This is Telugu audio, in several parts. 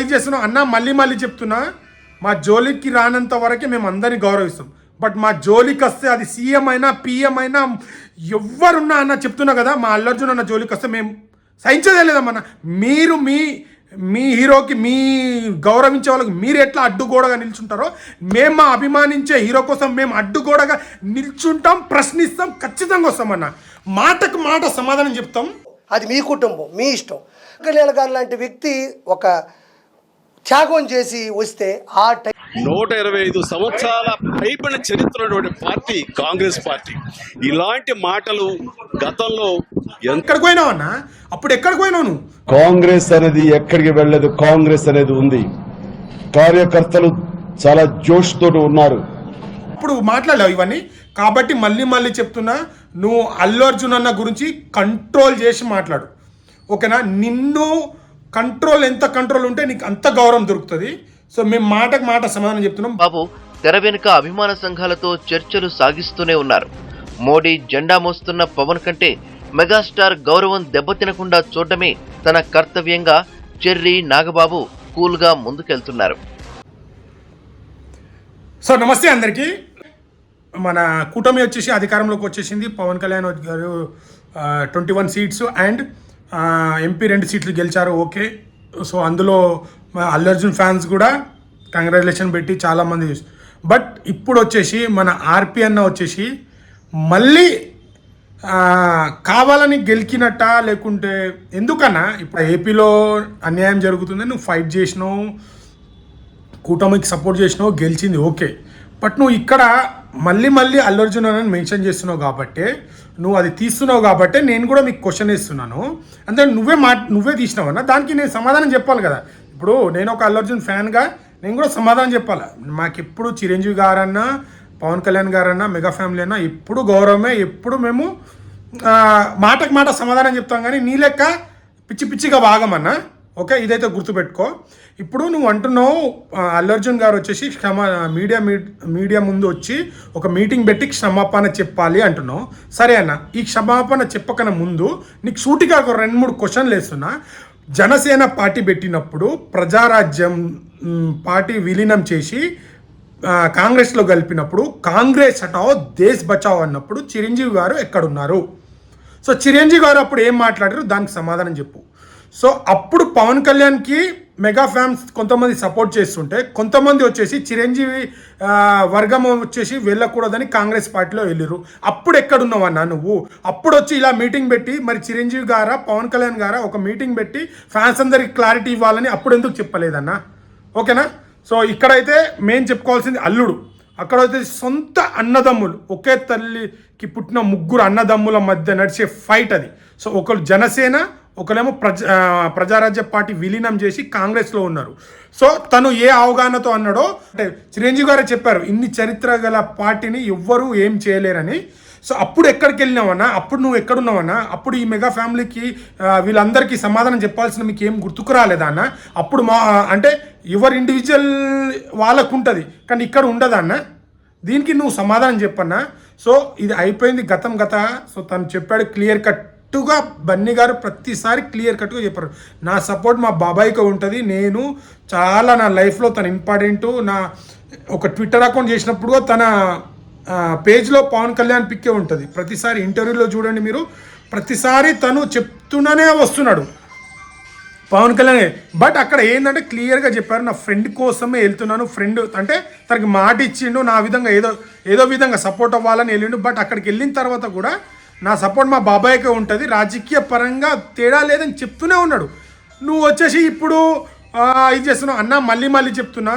ఇది చేస్తున్నాం అన్న మళ్ళీ మళ్ళీ చెప్తున్నా మా జోలికి రానంత వరకే మేము అందరిని గౌరవిస్తాం. బట్ మా జోలికి వస్తే అది సీఎం అయినా పిఎం అయినా ఎవరున్నా అన్న చెప్తున్నా కదా మా అల్లర్జున్ అన్న జోలికి వస్తే మేము సహించదే లేదమ్మన్న. మీరు మీ మీ హీరోకి మీ గౌరవించే వాళ్ళకి మీరు ఎట్లా అడ్డుగోడగా నిల్చుంటారో మేము మా అభిమానించే హీరో కోసం మేము అడ్డుగోడగా నిల్చుంటాం ప్రశ్నిస్తాం ఖచ్చితంగా వస్తామన్న. మాటకు మాట సమాధానం చెప్తాం. అది మీ కుటుంబం మీ ఇష్టం. కళ్యాణ్ గారు లాంటి వ్యక్తి ఒక త్యాగం చేసి వస్తే ఆ టైం నూట ఇరవై ఐదు సంవత్సరాల పైబడిన చరిత్ర పార్టీ కాంగ్రెస్ పార్టీ. ఇలాంటి మాటలు గతంలో ఎక్కడికి పోయినావు అన్న? అప్పుడు ఎక్కడికి పోయినావు నువ్వు? కాంగ్రెస్ అనేది ఎక్కడికి వెళ్ళలేదు కాంగ్రెస్ అనేది ఉంది. కార్యకర్తలు చాలా జోష్ తోటి ఉన్నారు. ఇప్పుడు మాట్లాడలేవు ఇవన్నీ? కాబట్టి మళ్ళీ మళ్ళీ చెప్తున్నా నువ్వు అల్లు అర్జున్ అన్న గురించి కంట్రోల్ చేసి మాట్లాడు. ఓకేనా? నిన్ను కంట్రోల్ ఎంత కంట్రోల్ ఉంటే నీకు అంత గౌరవం దొరుకుతుంది. సో మేము మాటకు మాట సమాధానం చెప్తున్నాం. బాబు తెర వెనుక అభిమాన సంఘాలతో చర్చలు సాగిస్తూనే ఉన్నారు. మోడీ జెండా మోస్తున్న పవన్ కంటే మెగాస్టార్ గౌరవం దెబ్బతినకుండా చూడటమే తన కర్తవ్యంగా చెర్రీ నాగబాబు కూల్గా ముందుకెళ్తున్నారు. సో నమస్తే అందరికీ. మన కూటమి వచ్చేసి అధికారంలోకి వచ్చేసింది. పవన్ కళ్యాణ్ గారు twenty one seats and MP రెండు సీట్లు గెలిచారు ఓకే. సో అందులో అల్లర్జున్ అల్లు అర్జున్ ఫ్యాన్స్ కూడా కంగ్రాచులేషన్ పెట్టి చాలామంది బట్ ఇప్పుడు వచ్చేసి మన ఆర్పి అన్న వచ్చేసి మళ్ళీ కావాలని గెలికినట్ట లేకుంటే ఎందుకన్నా ఇప్పుడు ఏపీలో అన్యాయం జరుగుతుంది నువ్వు ఫైట్ చేసినావు కూటమికి సపోర్ట్ చేసినావు గెలిచింది ఓకే. బట్ నువ్వు ఇక్కడ మళ్ళీ మళ్ళీ అల్లు అర్జున్ అని మెన్షన్ చేస్తున్నావు కాబట్టి నువ్వు అది తీస్తున్నావు కాబట్టి నేను కూడా మీకు క్వశ్చన్ ఇస్తున్నాను అంటే నువ్వే మా నువ్వే తీసినావన్నా దానికి నేను సమాధానం చెప్పాలి కదా. ఇప్పుడు నేను ఒక అల్లు అర్జున్ ఫ్యాన్గా నేను కూడా సమాధానం చెప్పాలి? మాకు ఎప్పుడు చిరంజీవి గారన్నా పవన్ కళ్యాణ్ గారన్నా మెగా ఫ్యామిలీ అన్నా ఎప్పుడు గౌరవమే ఎప్పుడు మేము మాటకు మాట సమాధానం చెప్తాం. కానీ నీ లెక్క పిచ్చి పిచ్చిగా భాగమన్నా ఓకే ఇదైతే గుర్తుపెట్టుకో. ఇప్పుడు నువ్వు అంటున్నావు అల్లర్జున్ అల్లు అర్జున్ గారు వచ్చేసి క్షమ మీడియా మీ- మీడియా ముందు వచ్చి ఒక మీటింగ్ పెట్టి క్షమాపణ చెప్పాలి అంటున్నావు. సరే అన్న ఈ క్షమాపణ చెప్పకన ముందు నీకు సూటిగా ఒక రెండు మూడు క్వశ్చన్లు వేస్తున్నా. జనసేన పార్టీ పెట్టినప్పుడు ప్రజారాజ్యం పార్టీ విలీనం చేసి కాంగ్రెస్లో కలిపినప్పుడు కాంగ్రెస్ హటావ్ దేశ్ బచావ్ అన్నప్పుడు చిరంజీవి గారు ఎక్కడున్నారు? సో చిరంజీవి గారు అప్పుడు ఏం మాట్లాడారు? దానికి సమాధానం చెప్పు. సో అప్పుడు పవన్ కళ్యాణ్కి మెగా ఫ్యాన్స్ కొంతమంది సపోర్ట్ చేస్తుంటే కొంతమంది వచ్చేసి చిరంజీవి వర్గం వచ్చేసి వెళ్ళకూడదని కాంగ్రెస్ పార్టీలో వెళ్ళిరు అప్పుడు ఎక్కడున్నావన్నా నువ్వు? అప్పుడు వచ్చి ఇలా మీటింగ్ పెట్టి మరి చిరంజీవి గారా పవన్ కళ్యాణ్ గారా ఒక మీటింగ్ పెట్టి ఫ్యాన్స్ అందరికి క్లారిటీ ఇవ్వాలని అప్పుడు ఎందుకు చెప్పలేదన్నా? ఓకేనా? సో ఇక్కడైతే మేము చెప్పుకోవాల్సింది అల్లుడు. అక్కడ అయితే సొంత అన్నదమ్ములు ఒకే తల్లికి పుట్టిన ముగ్గురు అన్నదమ్ముల మధ్య నడిచే ఫైట్ అది. సో ఒకరు జనసేన ఒకరేమో ప్రజ ప్రజారాజ్య పార్టీ విలీనం చేసి కాంగ్రెస్లో ఉన్నారు. సో తను ఏ అవగాహనతో అన్నాడో అంటే చిరంజీవి గారే చెప్పారు ఇన్ని చరిత్ర గల పార్టీని ఎవ్వరూ ఏం చేయలేరని. సో అప్పుడు ఎక్కడికి వెళ్ళినావన్నా అప్పుడు నువ్వు ఎక్కడున్నావన్నా అప్పుడు ఈ మెగా ఫ్యామిలీకి వీళ్ళందరికీ సమాధానం చెప్పాల్సిన మీకు ఏం గుర్తుకు రాలేదా అన్న? అప్పుడు మా అంటే ఎవరు ఇండివిజువల్ వాళ్ళకు ఉంటుంది కానీ ఇక్కడ ఉండదా అన్న? దీనికి నువ్వు సమాధానం చెప్పన్నా? సో ఇది అయిపోయింది గతం గత. సో తను చెప్పాడు క్లియర్ కట్ కట్గా బన్నీ గారు ప్రతిసారి క్లియర్ కట్గా చెప్పారు. నా సపోర్ట్ మా బాబాయ్కి ఉంటుంది. నేను చాలా నా లైఫ్లో తన ఇంపార్టెంట్. నా ఒక ట్విట్టర్ అకౌంట్ చేసినప్పుడు తన పేజ్లో పవన్ కళ్యాణ్ పిక్కే ఉంటుంది. ప్రతిసారి ఇంటర్వ్యూలో చూడండి మీరు. ప్రతిసారి తను చెప్తూనే వస్తున్నాడు పవన్ కళ్యాణ్. బట్ అక్కడ ఏంటంటే క్లియర్గా చెప్పారు. నా ఫ్రెండ్ కోసమే వెళ్తున్నాను. ఫ్రెండ్ అంటే తనకి మాట ఇచ్చిండు. నా విధంగా ఏదో ఏదో విధంగా సపోర్ట్ అవ్వాలని వెళ్ళిండు. బట్ అక్కడికి వెళ్ళిన తర్వాత కూడా నా సపోర్ట్ మా బాబాయ్కే ఉంటుంది. రాజకీయ పరంగా తేడా లేదని చెప్తూనే ఉన్నాడు. నువ్వు వచ్చేసి ఇప్పుడు ఇది చేస్తున్నావు. అన్న మళ్ళీ మళ్ళీ చెప్తున్నా.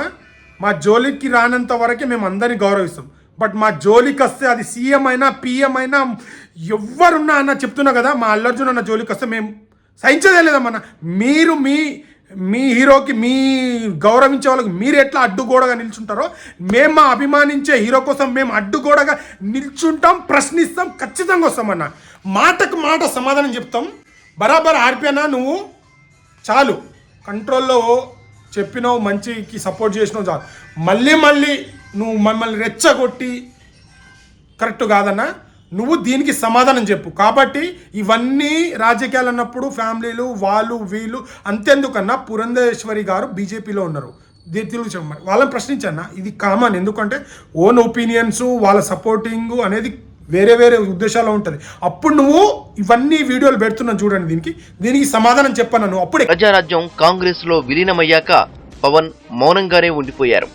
మా జోలికి రానంత వరకే మేము అందరిని గౌరవిస్తాం. బట్ మా జోలికి వస్తే అది సీఎం అయినా పిఎం అయినా ఎవరున్నా అన్న చెప్తున్నా కదా మా అల్లర్జున్ అన్న జోలికి వస్తే మేము సహించదే లేదమ్మన్న మీరు మీ మీ హీరోకి మీ గౌరవించే వాళ్ళకి మీరు ఎట్లా అడ్డుగోడగా నిల్చుంటారో మేము మా అభిమానించే హీరో కోసం మేము అడ్డుగోడగా నిల్చుంటాం ప్రశ్నిస్తాం ఖచ్చితంగా వస్తామన్న. మాటకు మాట సమాధానం చెప్తాం. బరాబర్ ఆర్పినా నువ్వు చాలు. కంట్రోల్లో చెప్పినావు మంచికి సపోర్ట్ చేసినావు చాలు. మళ్ళీ మళ్ళీ నువ్వు మమ్మల్ని రెచ్చగొట్టి కరెక్ట్ కాదన్నా? నువ్వు దీనికి సమాధానం చెప్పు. కాబట్టి ఇవన్నీ రాజకీయాలు అన్నప్పుడు ఫ్యామిలీలు వాళ్ళు వీళ్ళు అంతెందుకన్నా పురంధేశ్వరి గారు బీజేపీలో ఉన్నారు. దీ- తెలుగు చెప్పమని వాళ్ళని ప్రశ్నించన్న ఇది కామన్. ఎందుకంటే ఓన్ ఒపీనియన్స్ వాళ్ళ సపోర్టింగ్ అనేది వేరే వేరే ఉద్దేశాలు ఉంటుంది. అప్పుడు నువ్వు ఇవన్నీ వీడియోలు పెడుతున్నావు చూడండి దీనికి. దీనికి సమాధానం చెప్పను నువ్వు. అప్పుడు ప్రజారాజ్యం కాంగ్రెస్లో విలీనమయ్యాక పవన్ మౌనంగానే ఉండిపోయారు.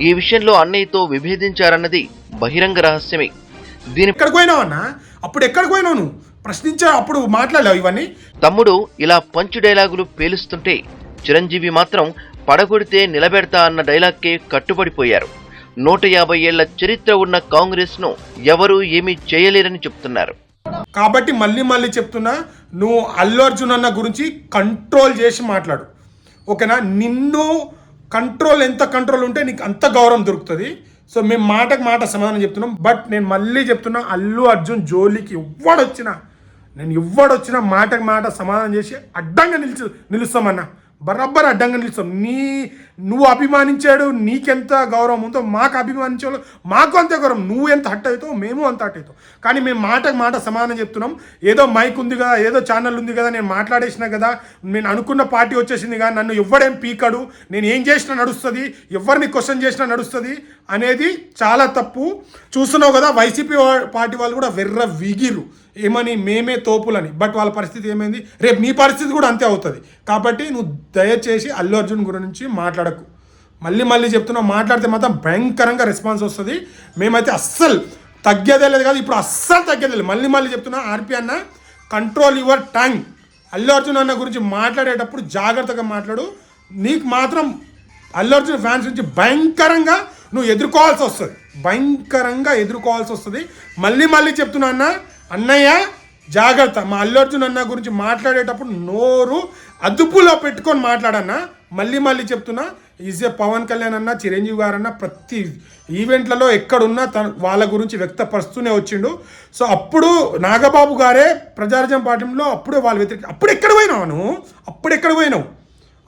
ఈ విషయంలో అన్నయ్యతో విభేదించారన్నది బహిరంగ రహస్యమే. దీని ఎక్కడికి పోయినావు అన్న? అప్పుడు ఎక్కడికి పోయినావు నువ్వు? ప్రశ్నించా అప్పుడు మాట్లాడలేవు ఇవన్నీ? తమ్ముడు ఇలా పంచు డైలాగులు పేలుస్తుంటే చిరంజీవి మాత్రం పడగొడితే నిలబెడతా అన్న డైలాగ్కే కట్టుబడిపోయారు. నూట యాభై ఏళ్ళ చరిత్ర ఉన్న కాంగ్రెస్ను ఎవరూ ఏమీ చేయలేరని చెప్తున్నారు. కాబట్టి మళ్ళీ మళ్ళీ చెప్తున్నా నువ్వు అల్లు అర్జున్ అన్న గురించి కంట్రోల్ చేసి మాట్లాడు. ఓకేనా? నిన్ను కంట్రోల్ ఎంత కంట్రోల్ ఉంటే నీకు అంత గౌరవం దొరుకుతుంది. సో మేము మాటకు మాట సమాధానం చెప్తున్నాం. బట్ నేను మళ్ళీ చెప్తున్నా అల్లు అర్జున్ జోలికి ఎవ్వడొచ్చినా నేను ఎవ్వడొచ్చినా మాటకు మాట సమాధానం చేసి అడ్డంగా నిలిచి నిలుస్తామన్నా. బరాబర్ అడ్డంగా నిలుస్తాం. నీ నువ్వు అభిమానించాడు నీకెంత గౌరవం ఉందో మాకు అభిమానించాడు మాకు అంతే గౌరవం. నువ్వు ఎంత హట్ అవుతావు మేము అంత హట్ అవుతాం. కానీ మేము మాటకు మాట సమానం చెప్తున్నాం. ఏదో మైక్ ఉంది కదా ఏదో ఛానల్ ఉంది కదా నేను మాట్లాడేసిన కదా నేను అనుకున్న పార్టీ వచ్చేసింది కదా నన్ను ఎవ్వడేం పీకడు నేను ఏం చేసినా నడుస్తుంది ఎవరిని క్వశ్చన్ చేసినా నడుస్తుంది అనేది చాలా తప్పు. చూస్తున్నావు కదా వైసీపీ పార్టీ వాళ్ళు కూడా వెర్ర వీగిరు ఏమని మేమే తోపులని. బట్ వాళ్ళ పరిస్థితి ఏమైంది? రేపు నీ పరిస్థితి కూడా అంతే అవుతుంది. కాబట్టి నువ్వు దయచేసి అల్లు అర్జున్ గురించి మాట్లాడకు. మళ్ళీ మళ్ళీ చెప్తున్నావు మాట్లాడితే మాత్రం భయంకరంగా రెస్పాన్స్ వస్తుంది. మేమైతే అస్సలు తగ్గేదే లేదు కాదు ఇప్పుడు అస్సలు తగ్గేదే లేదు. మళ్ళీ మళ్ళీ చెప్తున్నా ఆర్పి అన్న control your tongue Allu Arjun అన్న గురించి మాట్లాడేటప్పుడు జాగ్రత్తగా మాట్లాడు. నీకు మాత్రం అల్లు అర్జున్ ఫ్యాన్స్ నుంచి భయంకరంగా నువ్వు ఎదుర్కోవాల్సి వస్తుంది. భయంకరంగా ఎదుర్కోవాల్సి వస్తుంది. మళ్ళీ మళ్ళీ చెప్తున్నా అన్న అన్నయ్య జాగ్రత్త. మా అల్లర్జున్ అన్న గురించి మాట్లాడేటప్పుడు నోరు అదుపులో పెట్టుకొని మాట్లాడన్నా. మళ్ళీ మళ్ళీ చెప్తున్నా ఈజ్ ఏ పవన్ కళ్యాణ్ అన్న చిరంజీవి గారన్న ప్రతి ఈవెంట్లలో ఎక్కడున్నా తన వాళ్ళ గురించి వ్యక్తపరుస్తూనే వచ్చిండు. సో అప్పుడు నాగబాబు గారే ప్రజారాజ్యం పార్టీలో అప్పుడే వాళ్ళు వ్యతిరేక అప్పుడు ఎక్కడ పోయినావు నువ్వు? అప్పుడు ఎక్కడ పోయినావు?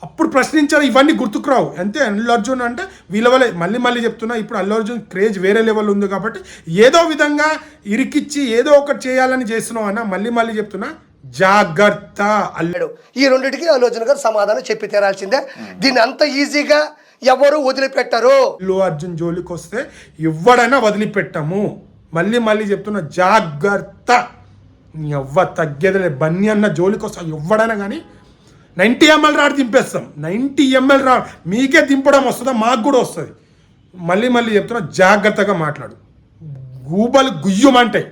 అప్పుడు ప్రశ్నించారు ఇవన్నీ గుర్తుకురావు అంతే అల్లు అర్జున్ అంటే వీళ్ళ వల్ల మళ్ళీ మళ్ళీ చెప్తున్నా ఇప్పుడు అల్లు అర్జున్ క్రేజ్ వేరే లెవెల్ ఉంది కాబట్టి ఏదో విధంగా ఇరికిచ్చి ఏదో ఒకటి చేయాలని చేస్తున్నావు అన్న మళ్ళీ మళ్ళీ చెప్తున్నా జాగ్రత్త అల్లు. లేడు. ఈ రెండింటికి ఆలోచన గారు సమాధానం చెప్పి తీరాల్సిందే. దీన్ని అంత ఈజీగా ఎవరు వదిలిపెట్టరు. అల్లు అర్జున్ జోలికి వస్తే ఎవడైనా వదిలిపెట్టము. మళ్ళీ మళ్ళీ చెప్తున్నా జాగ్రత్త. ఎవ్వ తగ్గేదిలే బన్నీ అన్న జోలికి వస్తా ఎవడైనా కానీ నైంటీ ఎంఎల్ రాడ్ దింపేస్తాం. నైంటీ ఎంఎల్ రా మీకే దింపడం వస్తుందా? మాకు కూడా వస్తుంది. మళ్ళీ మళ్ళీ చెప్తున్నా జాగ్రత్తగా మాట్లాడు. గూబలు గుయ్యమంటాయి.